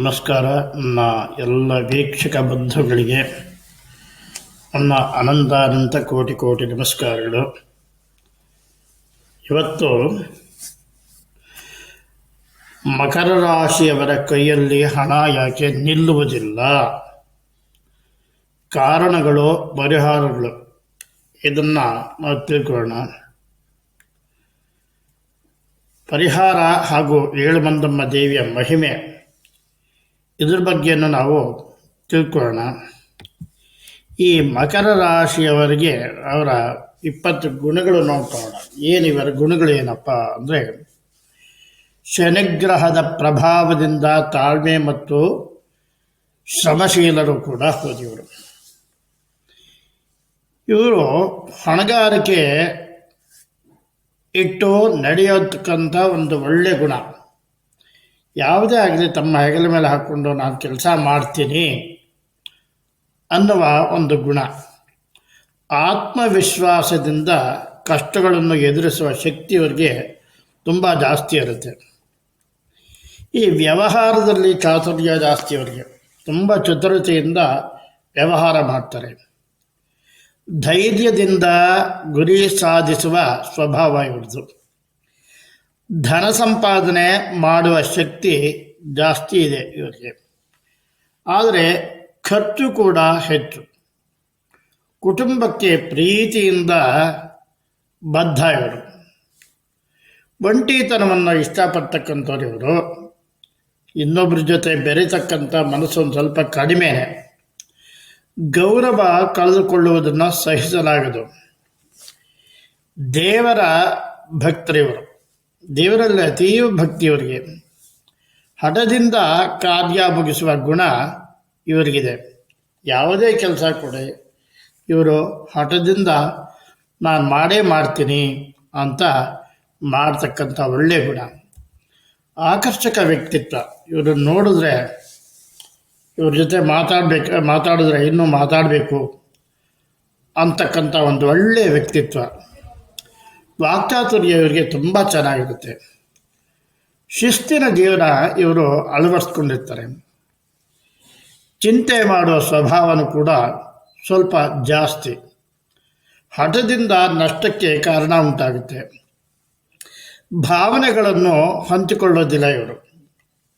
ನಮಸ್ಕಾರ. ನನ್ನ ಎಲ್ಲ ವೀಕ್ಷಕ ಬಂಧುಗಳಿಗೆ ನನ್ನ ಅನಂತಾನಂತ ಅನಂತ ಕೋಟಿ ಕೋಟಿ ನಮಸ್ಕಾರಗಳು. ಇವತ್ತು ಮಕರ ರಾಶಿಯವರ ಕೈಯಲ್ಲಿ ಹಣ ಯಾಕೆ ನಿಲ್ಲುವುದಿಲ್ಲ? ಕಾರಣಗಳು, ಪರಿಹಾರಗಳು, ಇದನ್ನು ನಾವು ತಿಳ್ಕೊಳ್ಳೋಣ. ಪರಿಹಾರ ಹಾಗೂ ಏಳುಮಂದಮ್ಮ ದೇವಿಯ ಮಹಿಮೆ ಇದ್ರ ಬಗ್ಗೆಯನ್ನು ನಾವು ತಿಳ್ಕೊಳ್ಳೋಣ. ಈ ಮಕರ ರಾಶಿಯವರಿಗೆ ಅವರ ಇಪ್ಪತ್ತು ಗುಣಗಳು ನೋಡ್ಕೊಳ್ಳೋಣ. ಏನು ಇವರ ಗುಣಗಳು ಏನಪ್ಪ ಅಂದರೆ, ಶನಿಗ್ರಹದ ಪ್ರಭಾವದಿಂದ ತಾಳ್ಮೆ ಮತ್ತು ಶ್ರಮಶೀಲರು ಕೂಡ ಹೋದಿವರು. ಇವರು ಹೊಣೆಗಾರಿಕೆ ಇಟ್ಟು ನಡೆಯತಕ್ಕಂಥ ಒಂದು ಒಳ್ಳೆಯ ಗುಣ. ಯಾವುದೇ ಆಗಲಿ ತಮ್ಮ ಹೆಗಲ ಮೇಲೆ ಹಾಕ್ಕೊಂಡು ನಾನು ಕೆಲಸ ಮಾಡ್ತೀನಿ ಅನ್ನುವ ಒಂದು ಗುಣ. ಆತ್ಮವಿಶ್ವಾಸದಿಂದ ಕಷ್ಟಗಳನ್ನು ಎದುರಿಸುವ ಶಕ್ತಿ ಅವರಿಗೆ ತುಂಬ ಜಾಸ್ತಿ ಇರುತ್ತೆ. ಈ ವ್ಯವಹಾರದಲ್ಲಿ ಚಾತುರ್ಯ ಜಾಸ್ತಿ ಅವರಿಗೆ. ತುಂಬ ಚತುರತೆಯಿಂದ ವ್ಯವಹಾರ ಮಾಡ್ತಾರೆ. ಧೈರ್ಯದಿಂದ ಗುರಿ ಸಾಧಿಸುವ ಸ್ವಭಾವ ಇವ್ರದ್ದು. ಧನ ಸಂಪಾದನೆ ಮಾಡುವ ಶಕ್ತಿ ಜಾಸ್ತಿ ಇದೆ ಇವರಿಗೆ. ಆದರೆ ಖರ್ಚು ಕೂಡ ಹೆಚ್ಚು. ಕುಟುಂಬಕ್ಕೆ ಪ್ರೀತಿಯಿಂದ ಬದ್ಧ ಇವರು. ಒಂಟಿತನವನ್ನು ಇಷ್ಟಪಡ್ತಕ್ಕಂಥವ್ರು ಇನ್ನೊಬ್ಬರ ಜೊತೆ ಬೆರೆತಕ್ಕಂಥ ಮನಸ್ಸು ಒಂದು ಸ್ವಲ್ಪ ಕಡಿಮೆ. ಗೌರವ ಕಳೆದುಕೊಳ್ಳುವುದನ್ನು ಸಹಿಸಲಾಗದು. ದೇವರ ಭಕ್ತರಿವರು. ದೇವರಲ್ಲಿ ಅತೀವ ಭಕ್ತಿಯವರಿಗೆ. ಹಠದಿಂದ ಕಾರ್ಯ ಮುಗಿಸುವ ಗುಣ ಇವರಿಗಿದೆ. ಯಾವುದೇ ಕೆಲಸ ಕೊಡಿ. ಇವರು ಹಠದಿಂದ ನಾನು ಮಾಡೇ ಮಾಡ್ತೀನಿ ಅಂತ ಮಾಡ್ತಕ್ಕಂಥ ಒಳ್ಳೆಯ ಗುಣ. ಆಕರ್ಷಕ ವ್ಯಕ್ತಿತ್ವ. ಇವರು ನೋಡಿದ್ರೆ ಇವ್ರ ಜೊತೆ ಮಾತಾಡಬೇಕು, ಮಾತಾಡಿದ್ರೆ ಇನ್ನೂ ಮಾತಾಡಬೇಕು ಅಂತಕ್ಕಂಥ ಒಂದು ಒಳ್ಳೆಯ ವ್ಯಕ್ತಿತ್ವ. ವಾಕ್ಚಾತುರ್ಯ ಇವರಿಗೆ ತುಂಬ ಚೆನ್ನಾಗಿರುತ್ತೆ. ಶಿಸ್ತಿನ ಜೀವನ ಇವರು ಅಳವಡಿಸ್ಕೊಂಡಿರ್ತಾರೆ. ಚಿಂತೆ ಮಾಡುವ ಸ್ವಭಾವನೂ ಕೂಡ ಸ್ವಲ್ಪ ಜಾಸ್ತಿ. ಹಠದಿಂದ ನಷ್ಟಕ್ಕೆ ಕಾರಣ ಉಂಟಾಗುತ್ತೆ. ಭಾವನೆಗಳನ್ನು ಹಂಚಿಕೊಳ್ಳೋದಿಲ್ಲ ಇವರು.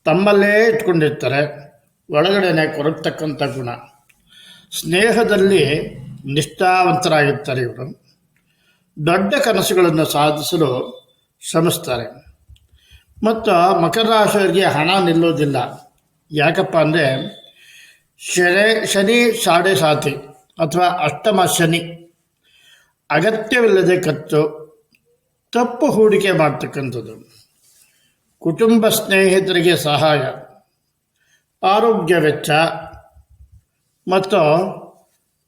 ತಮ್ಮಲ್ಲೇ ಇಟ್ಕೊಂಡಿರ್ತಾರೆ. ಒಳಗಡೆನೆ ಕೊರಗ್ತಕ್ಕಂಥ ಗುಣ. ಸ್ನೇಹದಲ್ಲಿ ನಿಷ್ಠಾವಂತರಾಗಿರ್ತಾರೆ ಇವರು. ದೊಡ್ಡ ಕನಸುಗಳನ್ನು ಸಾಧಿಸಲು ಶ್ರಮಿಸ್ತಾರೆ. ಮತ್ತು ಮಕರ ರಾಶಿಯವರಿಗೆ ಹಣ ನಿಲ್ಲೋದಿಲ್ಲ. ಯಾಕಪ್ಪ ಅಂದರೆ ಶನಿ ಶನಿ ಸಾಡೆ ಸಾತಿ ಅಥವಾ ಅಷ್ಟಮ ಶನಿ ಅಗತ್ಯವಿಲ್ಲದೆ ಖರ್ಚು ತಪ್ಪು ಹೂಡಿಕೆ ಮಾಡ್ತಕ್ಕಂಥದ್ದು. ಕುಟುಂಬ ಸ್ನೇಹಿತರಿಗೆ ಸಹಾಯ, ಆರೋಗ್ಯ ವೆಚ್ಚ, ಮತ್ತು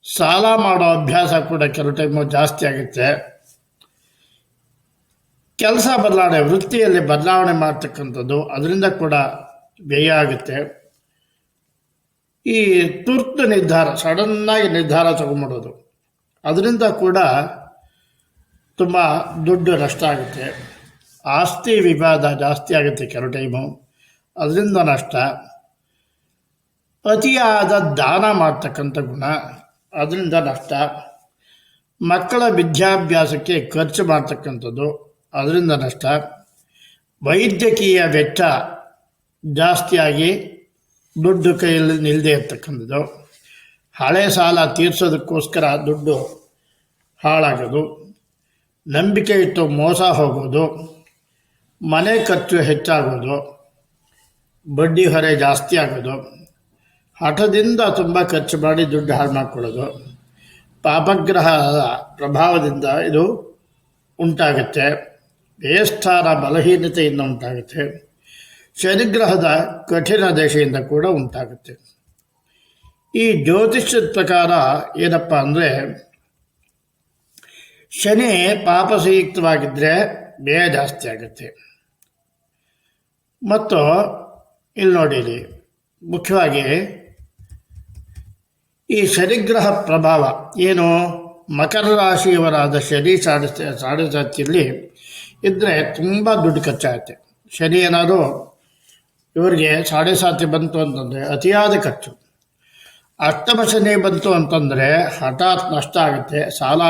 ಸಾಲ ಮಾಡೋ ಅಭ್ಯಾಸ ಕೂಡ ಕೆಲವು ಟೈಮು ಜಾಸ್ತಿ ಆಗುತ್ತೆ. ಕೆಲಸ ಬದಲಾವಣೆ, ವೃತ್ತಿಯಲ್ಲಿ ಬದಲಾವಣೆ ಮಾಡ್ತಕ್ಕಂಥದ್ದು ಅದರಿಂದ ಕೂಡ ವ್ಯಯ ಆಗುತ್ತೆ. ಈ ತುರ್ತು ನಿರ್ಧಾರ, ಸಡನ್ನಾಗಿ ನಿರ್ಧಾರ ತಗೊಂಬಿಡೋದು ಅದರಿಂದ ಕೂಡ ತುಂಬ ದುಡ್ಡು ನಷ್ಟ ಆಗುತ್ತೆ. ಆಸ್ತಿ ವಿವಾದ ಜಾಸ್ತಿ ಆಗುತ್ತೆ ಕೆಲವು ಟೈಮು, ಅದರಿಂದ ನಷ್ಟ. ಅತಿಯಾದ ದಾನ ಮಾಡ್ತಕ್ಕಂಥ ಗುಣ, ಅದರಿಂದ ನಷ್ಟ. ಮಕ್ಕಳ ವಿದ್ಯಾಭ್ಯಾಸಕ್ಕೆ ಖರ್ಚು ಮಾಡ್ತಕ್ಕಂಥದ್ದು ಅದರಿಂದ ನಷ್ಟ. ವೈದ್ಯಕೀಯ ವೆಚ್ಚ ಜಾಸ್ತಿಯಾಗಿ ದುಡ್ಡು ಕೈಯಲ್ಲಿ ನಿಲ್ಲದೆ ಇರ್ತಕ್ಕಂಥದ್ದು. ಹಳೆ ಸಾಲ ತೀರಿಸೋದಕ್ಕೋಸ್ಕರ ದುಡ್ಡು ಹಾಳಾಗೋದು. ನಂಬಿಕೆ ಇಟ್ಟು ಮೋಸ ಹೋಗೋದು. ಮನೆ ಖರ್ಚು ಹೆಚ್ಚಾಗೋದು. ಬಡ್ಡಿ ಹೊರೆ ಜಾಸ್ತಿ ಆಗೋದು. ಹಠದಿಂದ ತುಂಬ ಖರ್ಚು ಮಾಡಿ ದುಡ್ಡು ಹಾಳು ಮಾಡಿಕೊಳ್ಳೋದು. ಪಾಪಗ್ರಹದ ಪ್ರಭಾವದಿಂದ ಇದು ಉಂಟಾಗುತ್ತೆ. ಬೇಸ್ಥಾನ ಬಲಹೀನತೆಯಿಂದ ಉಂಟಾಗುತ್ತೆ. ಶನಿಗ್ರಹದ ಕಠಿಣ ದಶೆಯಿಂದ ಕೂಡ ಉಂಟಾಗುತ್ತೆ. ಈ ಜ್ಯೋತಿಷ್ಯದ ಪ್ರಕಾರ ಏನಪ್ಪ ಅಂದರೆ, ಶನಿ ಪಾಪಸಯುಕ್ತವಾಗಿದ್ದರೆ ಬೇಯ ಜಾಸ್ತಿ ಆಗುತ್ತೆ. ಮತ್ತು ಇಲ್ಲಿ ನೋಡಿರಿ, ಮುಖ್ಯವಾಗಿ ಈ ಶನಿಗ್ರಹ ಪ್ರಭಾವ ಏನು? ಮಕರ ರಾಶಿಯವರಾದ ಶನಿ ಸಾಡಿಸ ಸಾಡೆ ಸಾತಿಯಲ್ಲಿ ಇದ್ದರೆ ತುಂಬ ದುಡ್ಡು ಖರ್ಚಾಗುತ್ತೆ. ಶನಿ ಏನಾದರೂ ಇವರಿಗೆ ಸಾಡೆ ಸಾತಿ ಬಂತು ಅಂತಂದರೆ ಅತಿಯಾದ ಖರ್ಚು. ಅಷ್ಟಮ ಶನಿ ಬಂತು ಅಂತಂದರೆ ಹಠಾತ್ ನಷ್ಟ ಆಗುತ್ತೆ, ಸಾಲ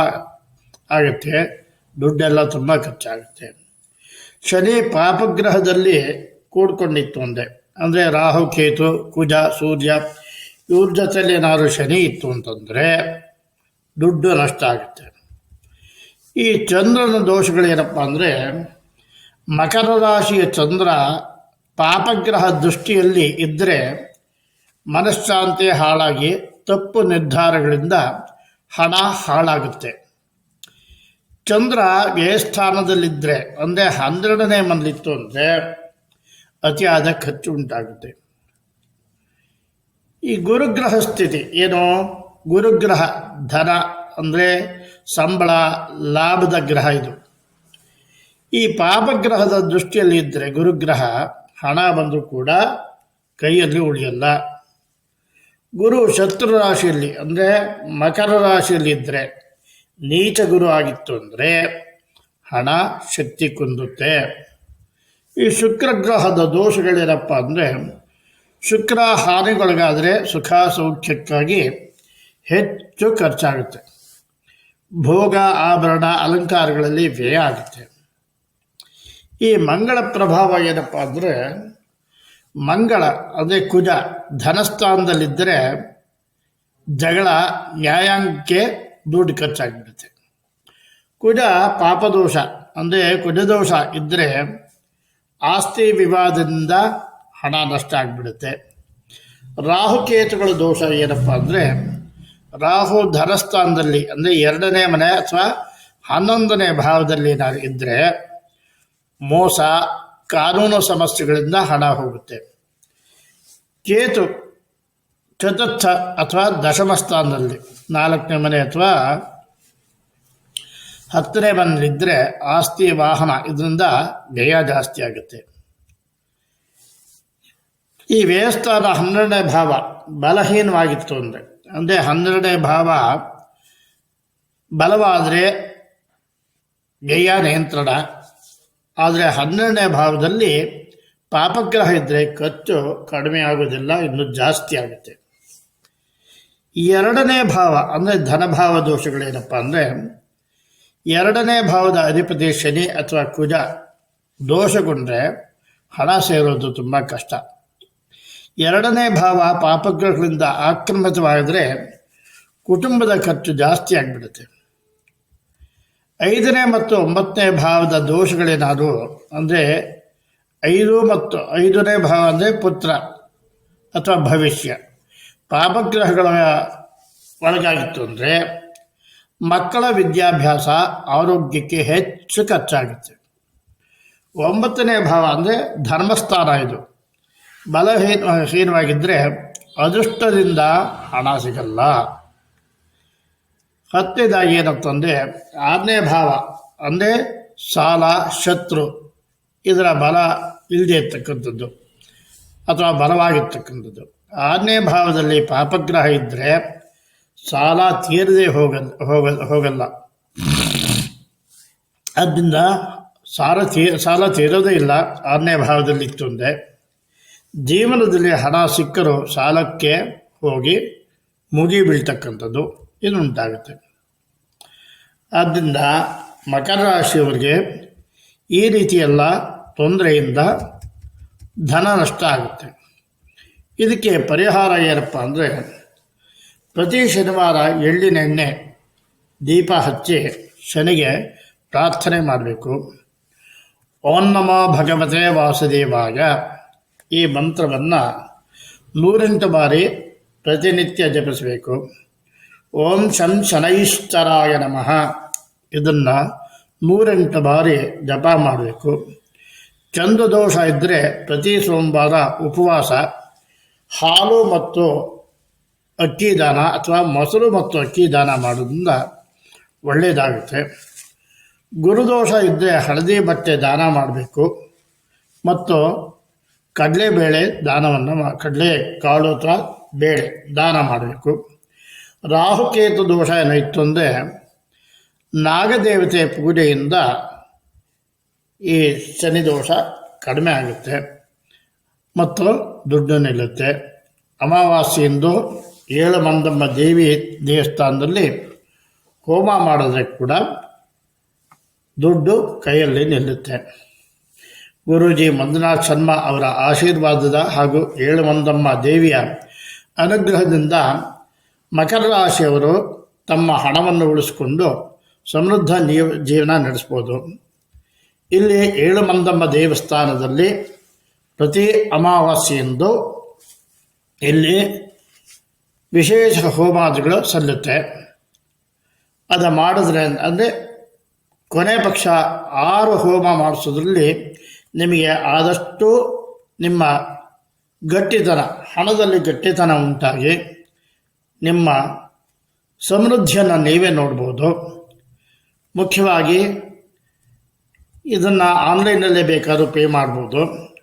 ಆಗುತ್ತೆ, ದುಡ್ಡೆಲ್ಲ ತುಂಬ ಖರ್ಚಾಗುತ್ತೆ. ಶನಿ ಪಾಪಗ್ರಹದಲ್ಲಿ ಕೂಡ್ಕೊಂಡಿತ್ತು ಅಂದೆ. ಅಂದರೆ ರಾಹು, ಕೇತು, ಕುಜ, ಸೂರ್ಯ, ಇವ್ರ ಜೊತೆಲಿ ಏನಾದ್ರು ಶನಿ ಇತ್ತು ಅಂತಂದರೆ ದುಡ್ಡು ನಷ್ಟ ಆಗುತ್ತೆ. ಈ ಚಂದ್ರನ ದೋಷಗಳೇನಪ್ಪ ಅಂದರೆ ಮಕರ ರಾಶಿಯ ಚಂದ್ರ ಪಾಪಗ್ರಹ ದೃಷ್ಟಿಯಲ್ಲಿ ಇದ್ದರೆ ಮನಃಶಾಂತಿ ಹಾಳಾಗಿ ತಪ್ಪು ನಿರ್ಧಾರಗಳಿಂದ ಹಣ ಹಾಳಾಗುತ್ತೆ. ಚಂದ್ರ ವ್ಯಯಸ್ಥಾನದಲ್ಲಿದ್ದರೆ ಅಂದರೆ ಹನ್ನೆರಡನೇ ಮನಲಿತ್ತು ಅಂದರೆ ಅತಿಯಾದ ಖರ್ಚು ಉಂಟಾಗುತ್ತೆ. ಈ ಗುರುಗ್ರಹ ಸ್ಥಿತಿ ಏನು? ಗುರುಗ್ರಹ ಧನ ಅಂದರೆ ಸಂಬಳ ಲಾಭದ ಗ್ರಹ ಇದು. ಈ ಪಾಪಗ್ರಹದ ದೃಷ್ಟಿಯಲ್ಲಿ ಇದ್ದರೆ ಗುರುಗ್ರಹ ಹಣ ಬಂದರೂ ಕೂಡ ಕೈಯಲ್ಲಿ ಉಳಿಯಲ್ಲ. ಗುರು ಶತ್ರು ರಾಶಿಯಲ್ಲಿ ಅಂದರೆ ಮಕರ ರಾಶಿಯಲ್ಲಿ ಇದ್ದರೆ ನೀಚ ಗುರು ಆಗಿತ್ತು ಅಂದರೆ ಹಣ ಶಕ್ತಿ ಕುಂದುತ್ತೆ. ಈ ಶುಕ್ರಗ್ರಹದ ದೋಷಗಳೇನಪ್ಪ ಅಂದರೆ ಶುಕ್ರ ಹಾನಿಗೊಳಗಾದರೆ ಸುಖ ಸೌಖ್ಯಕ್ಕಾಗಿ ಹೆಚ್ಚು ಖರ್ಚಾಗುತ್ತೆ. ಭೋಗ, ಆಭರಣ, ಅಲಂಕಾರಗಳಲ್ಲಿ ವ್ಯಯ ಆಗುತ್ತೆ. ಈ ಮಂಗಳ ಪ್ರಭಾವ ಏನಪ್ಪ ಅಂದರೆ, ಮಂಗಳ ಅಂದರೆ ಕುಜ, ಧನಸ್ಥಾನದಲ್ಲಿದ್ದರೆ ಜಗಳ, ನ್ಯಾಯಾಂಗಕ್ಕೆ ದುಡ್ಡು ಖರ್ಚಾಗಿಬಿಡುತ್ತೆ. ಕುಜ ಪಾಪದೋಷ, ಅಂದರೆ ಕುಜದೋಷ ಇದ್ದರೆ ಆಸ್ತಿ ವಿವಾದದಿಂದ ಹಣ ನಷ್ಟ ಆಗಿಬಿಡುತ್ತೆ. ರಾಹುಕೇತುಗಳ ದೋಷ ಏನಪ್ಪ ಅಂದರೆ ರಾಹು ಧನಸ್ಥಾನದಲ್ಲಿ, ಅಂದರೆ ಎರಡನೇ ಮನೆ ಅಥವಾ ಹನ್ನೊಂದನೇ ಭಾವದಲ್ಲಿ ನಾನು ಇದ್ದರೆ ಮೋಸ, ಕಾನೂನು ಸಮಸ್ಯೆಗಳಿಂದ ಹಣ ಹೋಗುತ್ತೆ. ಕೇತು ಚತುರ್ಥ ಅಥವಾ ದಶಮ ಸ್ಥಾನದಲ್ಲಿ, ನಾಲ್ಕನೇ ಮನೆ ಅಥವಾ ಹತ್ತನೇ ಮನೆಯಲ್ಲಿದ್ದರೆ ಆಸ್ತಿ ವಾಹನ, ಇದರಿಂದ ವ್ಯಯ ಜಾಸ್ತಿ ಆಗುತ್ತೆ. ಈ ವ್ಯಯಸ್ಥಾನ ಹನ್ನೆರಡನೇ ಭಾವ ಬಲಹೀನವಾಗಿತ್ತು ಅಂದರೆ ಅಂದರೆ ಹನ್ನೆರಡನೇ ಭಾವ, ಬಲವಾದರೆ ವ್ಯಯ ನಿಯಂತ್ರಣ. ಆದರೆ ಹನ್ನೆರಡನೇ ಭಾವದಲ್ಲಿ ಪಾಪಗ್ರಹ ಇದ್ದರೆ ಖರ್ಚು ಕಡಿಮೆ ಆಗೋದಿಲ್ಲ ಇನ್ನು ಜಾಸ್ತಿ ಆಗುತ್ತೆ. ಎರಡನೇ ಭಾವ, ಅಂದರೆ ಧನಭಾವ ದೋಷಗಳೇನಪ್ಪ ಅಂದರೆ, ಎರಡನೇ ಭಾವದ ಅಧಿಪತಿ ಶನಿ ಅಥವಾ ಕುಜ ದೋಷಗೊಂಡ್ರೆ ಹಣ ಸೇರೋದು ತುಂಬ ಕಷ್ಟ. ಎರಡನೇ ಭಾವ ಪಾಪಗ್ರಹಗಳಿಂದ ಆಕ್ರಮಿತವಾಗಿದ್ರೆ ಕುಟುಂಬದ ಖರ್ಚು ಜಾಸ್ತಿ ಆಗಿಬಿಡುತ್ತೆ. ಐದನೇ ಮತ್ತು ಒಂಬತ್ತನೇ ಭಾವದ ದೋಷಗಳೇನಾದರೂ ಅಂದರೆ ಐದು ಮತ್ತು ಐದನೇ ಭಾವ ಅಂದರೆ ಪುತ್ರ ಅಥವಾ ಭವಿಷ್ಯ. ಪಾಪಗ್ರಹಗಳ ಒಳಗಾಗಿತ್ತು ಅಂದರೆ ಮಕ್ಕಳ ವಿದ್ಯಾಭ್ಯಾಸ ಆರೋಗ್ಯಕ್ಕೆ ಹೆಚ್ಚು ಖರ್ಚಾಗುತ್ತೆ. ಒಂಬತ್ತನೇ ಭಾವ ಅಂದರೆ ಧರ್ಮಸ್ಥಾನ ಇದು. ಬಲಹೀನ ಹೀನವಾಗಿದ್ದರೆ ಅದೃಷ್ಟದಿಂದ ಹಣ ಸಿಗಲ್ಲ. ಹತ್ತನೇದಾಗಿ ಏನಂತಂದರೆ ಆರನೇ ಭಾವ ಅಂದರೆ ಸಾಲ, ಶತ್ರು. ಇದರ ಬಲ ಇಲ್ಲದೆ ಇರ್ತಕ್ಕಂಥದ್ದು ಅಥವಾ ಬಲವಾಗಿರ್ತಕ್ಕಂಥದ್ದು. ಆರನೇ ಭಾವದಲ್ಲಿ ಪಾಪಗ್ರಹ ಇದ್ದರೆ ಸಾಲ ತೀರದೇ ಹೋಗಲ್ಲ ಹೋಗ, ಹೋಗಲ್ಲ. ಆದ್ದರಿಂದ ಸಾಲ ತೀ, ಸಾಲ ತೀರೋದೇ ಇಲ್ಲ. ಆರನೇ ಭಾವದಲ್ಲಿತ್ತು ಅಂದರೆ ಜೀವನದಲ್ಲಿ ಹಣ ಸಿಕ್ಕರೂ ಸಾಲಕ್ಕೆ ಹೋಗಿ ಮುಗಿ ಬೀಳ್ತಕ್ಕಂಥದ್ದು ಇದು ಉಂಟಾಗುತ್ತೆ ಆದ್ದರಿಂದ ಮಕರ ರಾಶಿಯವರಿಗೆ ಈ ರೀತಿಯೆಲ್ಲ ತೊಂದರೆಯಿಂದ ಧನ ನಷ್ಟ ಆಗುತ್ತೆ. ಇದಕ್ಕೆ ಪರಿಹಾರ ಏನಪ್ಪ ಅಂದರೆ ಪ್ರತಿ ಶನಿವಾರ ಎಳ್ಳಿನ ಎಣ್ಣೆ, ದೀಪ ಹಚ್ಚಿ ಶನಿಗೆ ಪ್ರಾರ್ಥನೆ ಮಾಡಬೇಕು. ಓಂ ನಮೋ ಭಗವತೆ ವಾಸುದೇವಾಯ. ಈ ಮಂತ್ರವನ್ನು ನೂರೆಂಟು ಬಾರಿ ಪ್ರತಿನಿತ್ಯ ಜಪಿಸಬೇಕು. ಓಂ ಶಂ ಶನೈಶ್ಚರಾಯ ನಮಃ. ಇದನ್ನು ನೂರೆಂಟು ಬಾರಿ ಜಪ ಮಾಡಬೇಕು. ಚಂದ್ರದೋಷ ಇದ್ದರೆ ಪ್ರತಿ ಸೋಮವಾರ ಉಪವಾಸ. ಹಾಲು ಮತ್ತು ಅಕ್ಕಿ ದಾನ ಅಥವಾ ಮೊಸರು ಮತ್ತು ಅಕ್ಕಿ ದಾನ ಮಾಡೋದ್ರಿಂದ ಒಳ್ಳೆಯದಾಗುತ್ತೆ ಗುರುದೋಷ ಇದ್ದರೆ ಹಳದಿ ಬಟ್ಟೆ ದಾನ ಮಾಡಬೇಕು. ಮತ್ತು ಕಡಲೆಬೇಳೆ ದಾನವನ್ನು ಮಾ, ಕಡಲೆ ಕಾಳು ಅಥವಾ ಬೇಳೆ ದಾನ ಮಾಡಬೇಕು. ರಾಹುಕೇತು ದೋಷ ಏನಾಯಿತು ಅಂದರೆ ನಾಗದೇವತೆ ಪೂಜೆಯಿಂದ ಈ ಶನಿ ದೋಷ ಕಡಿಮೆ ಆಗುತ್ತೆ. ಮತ್ತು ದುಡ್ಡು ನಿಲ್ಲುತ್ತೆ. ಅಮಾವಾಸ್ಯೆಯಂದು ಏಳು ಮಂದಮ್ಮ ದೇವಿ ದೇವಸ್ಥಾನದಲ್ಲಿ ಹೋಮ ಮಾಡಿದ್ರೆ ಕೂಡ ದುಡ್ಡು ಕೈಯಲ್ಲಿ ನಿಲ್ಲುತ್ತೆ. ಗುರೂಜಿ ಮಂಜುನಾಥ್ ಶರ್ಮಾ ಅವರ ಆಶೀರ್ವಾದದ ಹಾಗೂ ಏಳು ಮಂದಮ್ಮ ದೇವಿಯ ಅನುಗ್ರಹದಿಂದ ಮಕರ ರಾಶಿಯವರು ತಮ್ಮ ಹಣವನ್ನು ಉಳಿಸಿಕೊಂಡು ಸಮೃದ್ಧ ಜೀವನ ನಡೆಸ್ಬೋದು. ಇಲ್ಲಿ ಏಳು ಮಂದಮ್ಮ ದೇವಸ್ಥಾನದಲ್ಲಿ ಪ್ರತಿ ಅಮಾವಾಸ್ಯೆಯಂದು ಇಲ್ಲಿ ವಿಶೇಷ ಹೋಮಾದಿಗಳು ಸಲ್ಲುತ್ತೆ. ಅದು ಮಾಡಿದ್ರೆ ಅಂದರೆ ಕೊನೆ ಪಕ್ಷ ಆರು ಹೋಮ ಮಾಡಿಸೋದ್ರಲ್ಲಿ ನಿಮಗೆ ಆದಷ್ಟು ನಿಮ್ಮ ಗಟ್ಟಿತನ, ಹಣದಲ್ಲಿ ಗಟ್ಟಿತನ ಉಂಟಾಗಿ ನಿಮ್ಮ ಸಮೃದ್ಧಿಯನ್ನು ನೀವೇ ನೋಡ್ಬೋದು. ಮುಖ್ಯವಾಗಿ ಇದನ್ನು ಆನ್ಲೈನಲ್ಲೇ ಬೇಕಾದರೂ ಪೇ ಮಾಡ್ಬೋದು.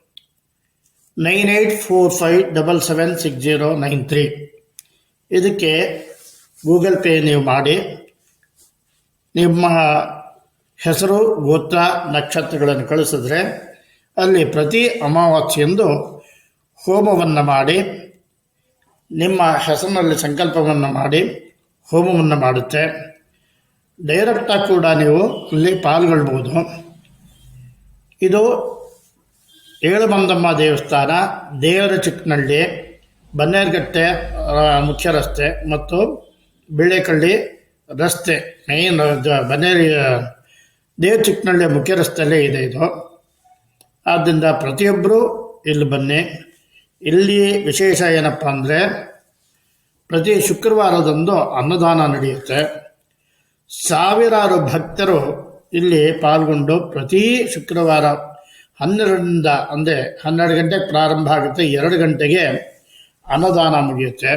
Nine eight four five double seven six zero nine three. ಇದಕ್ಕೆ ಗೂಗಲ್ ಪೇ ನೀವು ಮಾಡಿ. ನಿಮ್ಮ ಹೆಸರು, ಗೋತ್ರ, ನಕ್ಷತ್ರಗಳನ್ನು ಕಳಿಸಿದ್ರೆ ಅಲ್ಲಿ ಪ್ರತಿ ಅಮಾವಾಸ್ಯೆಂದು ಹೋಮವನ್ನು ಮಾಡಿ, ನಿಮ್ಮ ಹೆಸರಿನಲ್ಲಿ ಸಂಕಲ್ಪವನ್ನು ಮಾಡಿ ಹೋಮವನ್ನು ಮಾಡುತ್ತೆ. ಡೈರೆಕ್ಟಾಗಿ ಕೂಡ ನೀವು ಅಲ್ಲಿ ಪಾಲ್ಗೊಳ್ಬೋದು. ಇದು ಏಳು ಮಂದಮ್ಮ ದೇವಸ್ಥಾನ, ದೇವರ ಚಿಕ್ಕನಹಳ್ಳಿ ಬನ್ನೇರುಗಟ್ಟೆ ಮುಖ್ಯ ರಸ್ತೆ ಮತ್ತು ಬಿಳೆಕಳ್ಳಿ ರಸ್ತೆ ಮೇನ್ ಬನ್ನೇರಿ ದೇವ್ರ ಚಿಕ್ಕನಹಳ್ಳಿ ಮುಖ್ಯ ರಸ್ತೆಯಲ್ಲೇ ಇದೆ ಇದು. ಆದ್ದರಿಂದ ಪ್ರತಿಯೊಬ್ಬರು ಇಲ್ಲಿ ಬನ್ನಿ. ಇಲ್ಲಿ ವಿಶೇಷ ಏನಪ್ಪ ಅಂದರೆ ಪ್ರತಿ ಶುಕ್ರವಾರದಂದು ಅನ್ನದಾನ ನಡೆಯುತ್ತೆ. ಸಾವಿರಾರು ಭಕ್ತರು ಇಲ್ಲಿ ಪಾಲ್ಗೊಂಡು ಪ್ರತಿ ಶುಕ್ರವಾರ ಹನ್ನೆರಡರಿಂದ, ಅಂದರೆ ಹನ್ನೆರಡು ಗಂಟೆಗೆ ಪ್ರಾರಂಭ ಆಗುತ್ತೆ, ಎರಡು ಗಂಟೆಗೆ ಅನ್ನದಾನ ಮುಗಿಯುತ್ತೆ.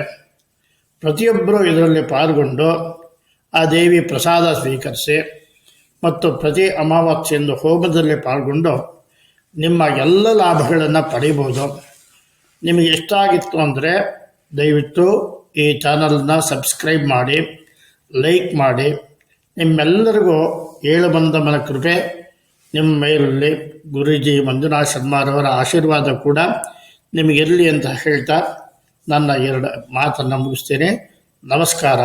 ಪ್ರತಿಯೊಬ್ಬರು ಇದರಲ್ಲಿ ಪಾಲ್ಗೊಂಡು ಆ ದೇವಿ ಪ್ರಸಾದ ಸ್ವೀಕರಿಸಿ ಮತ್ತು ಪ್ರತಿ ಅಮಾವಾಸ್ಯೆಂದು ಹೋಮದಲ್ಲಿ ಪಾಲ್ಗೊಂಡು ನಿಮ್ಮ ಎಲ್ಲ ಲಾಭಗಳನ್ನು ಪಡಿಬೋದು. ನಿಮಗೆ ಇಷ್ಟ ಆಗಿತ್ತು ಅಂದರೆ ದಯವಿಟ್ಟು ಈ ಚಾನಲ್ನ ಸಬ್ಸ್ಕ್ರೈಬ್ ಮಾಡಿ, ಲೈಕ್ ಮಾಡಿ. ನಿಮ್ಮೆಲ್ಲರಿಗೂ ಏಳು ಬಂದ ಮನ ಕೃಪೆ. ನಿಮ್ಮ ಮೇಲಲ್ಲಿ ಗುರೂಜಿ ಮಂಜುನಾಥ್ ಶರ್ಮಾರವರ ಆಶೀರ್ವಾದ ಕೂಡ ನಿಮಗಿರಲಿ ಅಂತ ಹೇಳ್ತಾ ನನ್ನ ಎರಡು ಮಾತನ್ನು ಮುಗಿಸ್ತೇನೆ. ನಮಸ್ಕಾರ.